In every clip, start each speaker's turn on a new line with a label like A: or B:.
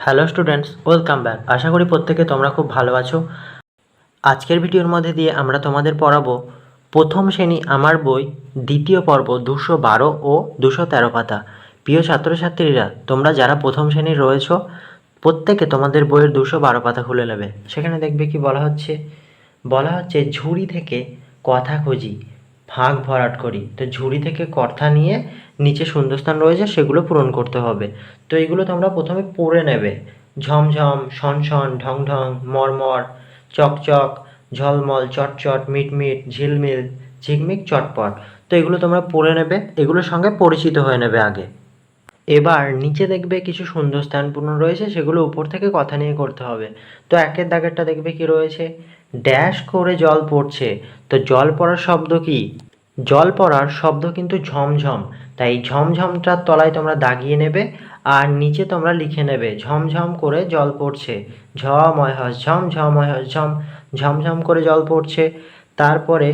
A: Hello students welcome back আশা করি প্রত্যেকে তোমরা খুব ভালো আছো। আজকের ভিডিওর মধ্যে দিয়ে আমরা তোমাদের পড়াবো প্রথম শ্রেণি আমার বই, দ্বিতীয় পর্ব দুশো বারো ও দুশো তেরো পাতা। প্রিয় ছাত্রছাত্রীরা, তোমরা যারা প্রথম শ্রেণির রয়েছো, প্রত্যেকে তোমাদের বইয়ের দুশো বারো পাতা খুলে নেবে। সেখানে দেখবে কি বলা হচ্ছে? বলা হচ্ছে ঝুড়ি থেকে কথা খুঁজি। ফাঁক ভরাট করি। তো ঝুড়ি থেকে কথা নিয়ে নিচে শূন্যস্থান রয়েছে, সেগুলো পূরণ করতে হবে। তো এইগুলো তোমরা প্রথমে পড়ে নেবে। ঝমঝম, শনশন ঢং ঢং মরমর, চকচক, ঝলমল, চটচট, মিটমিট, ঝিলমিল, ঝিকমিক, চটপট। তো এগুলো তোমরা পড়ে নেবে। এগুলোর সঙ্গে পরিচিত হয়ে নেবে আগে। এবার নিচে দেখবে কিছু শূন্যস্থান পূর্ণ রয়েছে, সেগুলো উপর থেকে কথা নিয়ে করতে হবে। তো একের দাগেরটা দেখবে কি রয়েছে? ড্যাশ করে জল পড়ছে। তো জল পড়ার শব্দ কি? জল পড়ার শব্দ কিন্তু ঝমঝম। তাই ঝমঝমটার তলায় তোমরা দাগিয়ে নেবে আর নিচে তোমরা লিখে নেবে, ঝমঝম করে জল পড়ছে। ঝময় হস ঝম ঝময় হস ঝম, ঝমঝম করে জল পড়ছে। তারপরে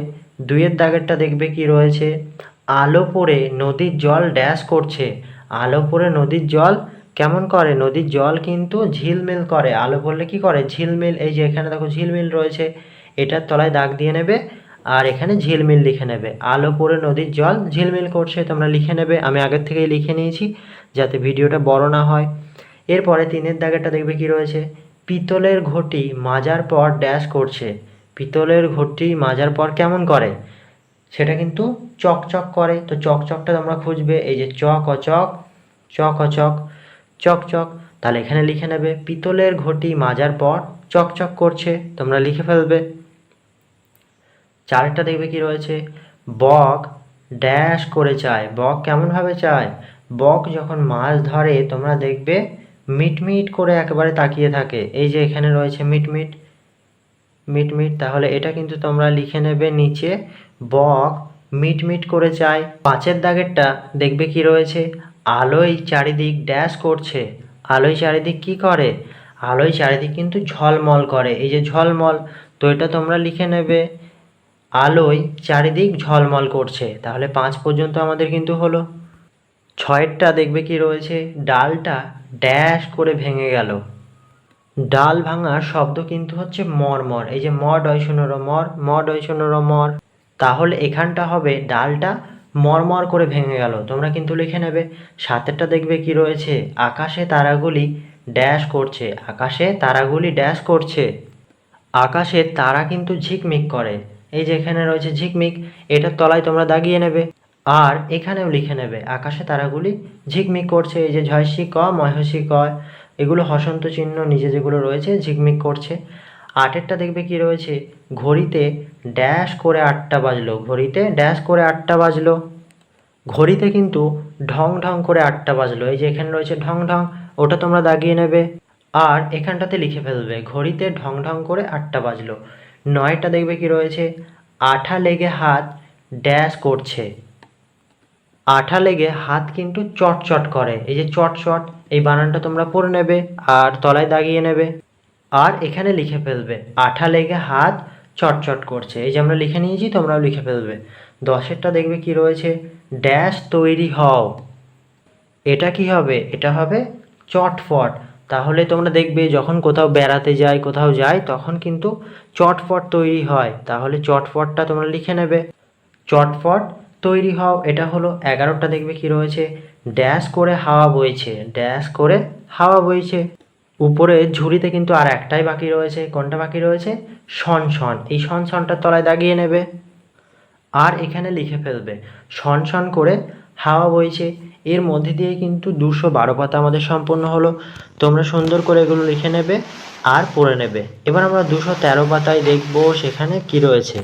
A: দুইয়ের দাগেরটা দেখবে কি রয়েছে? আলো পড়ে নদীর জল ড্যাশ করছে। আলো পড়ে নদীর জল, কেমন করে? নদীর জল কিন্তু ঝিলমিল করে। আলো পড়লে কি করে? ঝিলমিল, এই যে এখানে দেখো ঝিলমিল রয়েছে, এটার তলায় দাগ দিয়ে নেবে আর এখানে ঝিলমিল লিখে নেবে। আলো পড়ে নদীর জল, ঝিলমিল করছে, তোমরা লিখে নেবে। আমি আগের থেকেই লিখে নিয়েছি, যাতে ভিডিওটা বড় না হয়। এরপরে তিনের দাগেরটা দেখবে কি রয়েছে? পিতলের ঘটি মাজার পর ড্যাশ করছে। পিতলের ঘটি মাজার পর কেমন করে? কিন্তু চকচক করে। তো চকচকটা তোমরা খুঁজবে, এই যে চক অচক চক অচক ও চক চক চক, তাহলে এখানে লিখে নেবে, পিতলের ঘটি মাজার পর চকচক করছে, তোমরা লিখে ফেলবে। চারটা দেখবে কি রয়েছে? বক ড্যাশ করে চায়। বক কেমনভাবে চায়? বক যখন মাছ ধরে, তোমরা দেখবে মিটমিট করে একেবারে তাকিয়ে থাকে। এই যে এখানে রয়েছে মিটমিট মিটমিট, তাহলে এটা কিন্তু তোমরা লিখে নেবে নিচে বক মিটমিট করে চায়। পাঁচের দাগেরটা দেখবে কি রয়েছে? আলোয় চারিদিক ড্যাশ করছে। আলোয় চারিদিক কি করে? আলোয় চারিদিক কিন্তু ঝলমল করে। এই যে ঝলমল, তো এটা তোমরা লিখে নেবে আলোয় চারিদিক ঝলমল করছে। তাহলে পাঁচ পর্যন্ত আমাদের কিন্তু হলো। ছয়েরটা দেখবে কি রয়েছে? ডালটা ড্যাশ করে ভেঙে গেল। ডাল ভাঙার শব্দ কিন্তু হচ্ছে মরমর। এই যে মর, ডয়, শূন্য মর মর, ডয়, শূন্য মর। তাহলে এখানটা হবে ডালটা মরমর করে ভেঙে গেল। তোমরা কিন্তু লিখে নেবে, সাতেরটা দেখবে কি রয়েছে? আকাশে তারাগুলি ড্যাশ করছে, আকাশে তারাগুলি ড্যাশ করছে। আকাশে তারা কিন্তু ঝিকমিক করে। এই যে এখানে রয়েছে ঝিকমিক, এটার তলায় তোমরা দাগিয়ে নেবে। আর এখানেও লিখে নেবে, আকাশে তারাগুলি ঝিকমিক করছে। এই যে ঝয়সি ক ময়সি ক, এগুলো হসন্ত চিহ্ন, নিচে যেগুলো রয়েছে ঝিকমিক করছে। আটেরটা দেখবে কি রয়েছে? ঘড়িতে ড্যাশ করে আটটা বাজলো। ঘড়িতে ড্যাশ করে আটটা বাজলো। ঘড়িতে কিন্তু ঢং ঢং করে আটটা বাজলো। এই যে এখানে রয়েছে ঢং ঢং, ওটা তোমরা দাগিয়ে নেবে। আর এখানটাতে লিখে ফেলবে, ঘড়িতে ঢং ঢং করে আটটা বাজলো। নয়টা দেখবে কি রয়েছে? আঠা লেগে হাত ড্যাশ করছে। আঠা লেগে হাত কিন্তু চটচট করে। এই যে চটচট, এই বানানটা তোমরা পরে নেবে। আর তলায় দাগিয়ে নেবে। আর এখানে লিখে ফেলবে, আঠা লেগে হাত চটচট করছে। এই যে আমরা লিখে নিয়েছি, তোমরাও লিখে ফেলবে। দশেরটা দেখবে কি রয়েছে? ড্যাশ তৈরি হও। এটা কি হবে? এটা হবে চটফট। তাহলে তোমরা দেখবে যখন কোথাও বেড়াতে যাই কোথাও যাই তখন কিন্তু চটফট তৈরি হয়। তাহলে চটফটটা তোমরা লিখে নেবে। চটফট তৈরি হও। এটা হলো এগারোটা দেখবে কি রয়েছে? ড্যাশ করে হাওয়া বইছে। ড্যাশ করে হাওয়া বইছে। উপরে ঝুড়িতে কিন্তু আর একটাই বাকি রয়েছে। কোনটা বাকি রয়েছে? শন শন। এই শন, শনটার তলায় দাগিয়ে নেবে। আর এখানে লিখে ফেলবে, শন শন করে হাওয়া বইছে। এর মধ্যে দিয়ে কিন্তু দুশো বারো পাতা আমাদের সম্পূর্ণ হলো। তোমরা সুন্দর করে এগুলো লিখে নেবে আর পড়ে নেবে। এবার আমরা দুশো তেরো পাতায় দেখব সেখানে কি রয়েছে।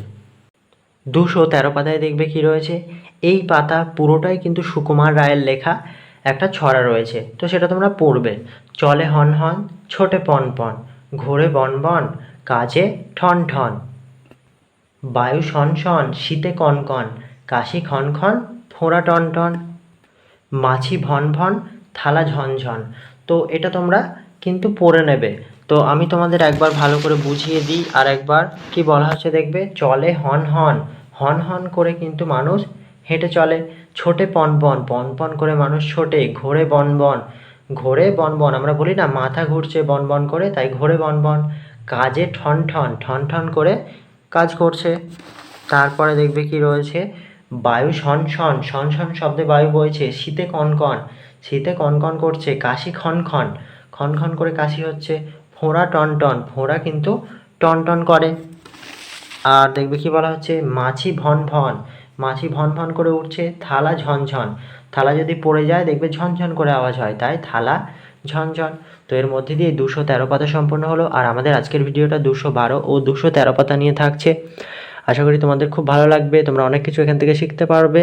A: দুশো তেরো পাতায় দেখবে কি রয়েছে। এই পাতা পুরোটাই কিন্তু সুকুমার রায়ের লেখা। একটা ছড়া রয়েছে। তো সেটা তোমরা পড়বে। চলে হন হন, ছোটে পন পন, ঘোরে বন বন, কাজে ঠন ঠন। বায়ু শন শন, শীতে কন কন, কাশি খন খন ফোঁড়া টন টন। মাছি ভন ভন, থালা ঝনঝন তো এটা তোমরা কিন্তু পড়ে নেবে। তো আমি তোমাদের একবার ভালো করে বুঝিয়ে দিই, আর একবার কি বলা হচ্ছে দেখবে? চলে হন হন। হন হন করে কিন্তু মানুষ হেঁটে চলে। ছোটে পন পন পন পন করে মানুষ ছোটে। ঘোরে বন বন, ঘোরে বনবন আমরা বলি না, মাথা ঘুরছে বনবন করে, তাই ঘোরে বনবন কাজে ঠন ঠন ঠন ঠন করে কাজ করছে। তারপরে দেখবে কি রয়েছে? বায়ু শন শন শব্দে বায়ু বইছে। শীতে কনকন শীতে কনকন করছে। কাশি খন খন খন খন করে কাশি হচ্ছে। ফোঁড়া টন টন, ফোঁড়া কিন্তু টন টন করে। আর দেখবে কি বলা হচ্ছে? মাছি ভন ভন মাছি ভন ভন করে উঠছে, থালা ঝনঝন থালা যদি পড়ে যায়, দেখবে ঝনঝন করে আওয়াজ হয়। তাই থালা ঝনঝন তো এর মধ্যে দিয়ে দুশো তেরো পাতা সম্পন্ন হলো। আর আমাদের আজকের ভিডিওটা দুশো বারো ও দুশো তেরো পাতা নিয়ে থাকছে। আশা করি তোমাদের খুব ভালো লাগবে। তোমরা অনেক কিছু এখান থেকে শিখতে পারবে।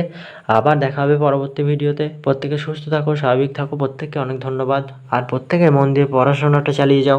A: আবার দেখা হবে পরবর্তী ভিডিওতে। প্রত্যেকে সুস্থ থাকো, স্বাভাবিক থাকো। প্রত্যেককে অনেক ধন্যবাদ। আর প্রত্যেকে মন দিয়ে পড়াশোনাটা চালিয়ে যাও।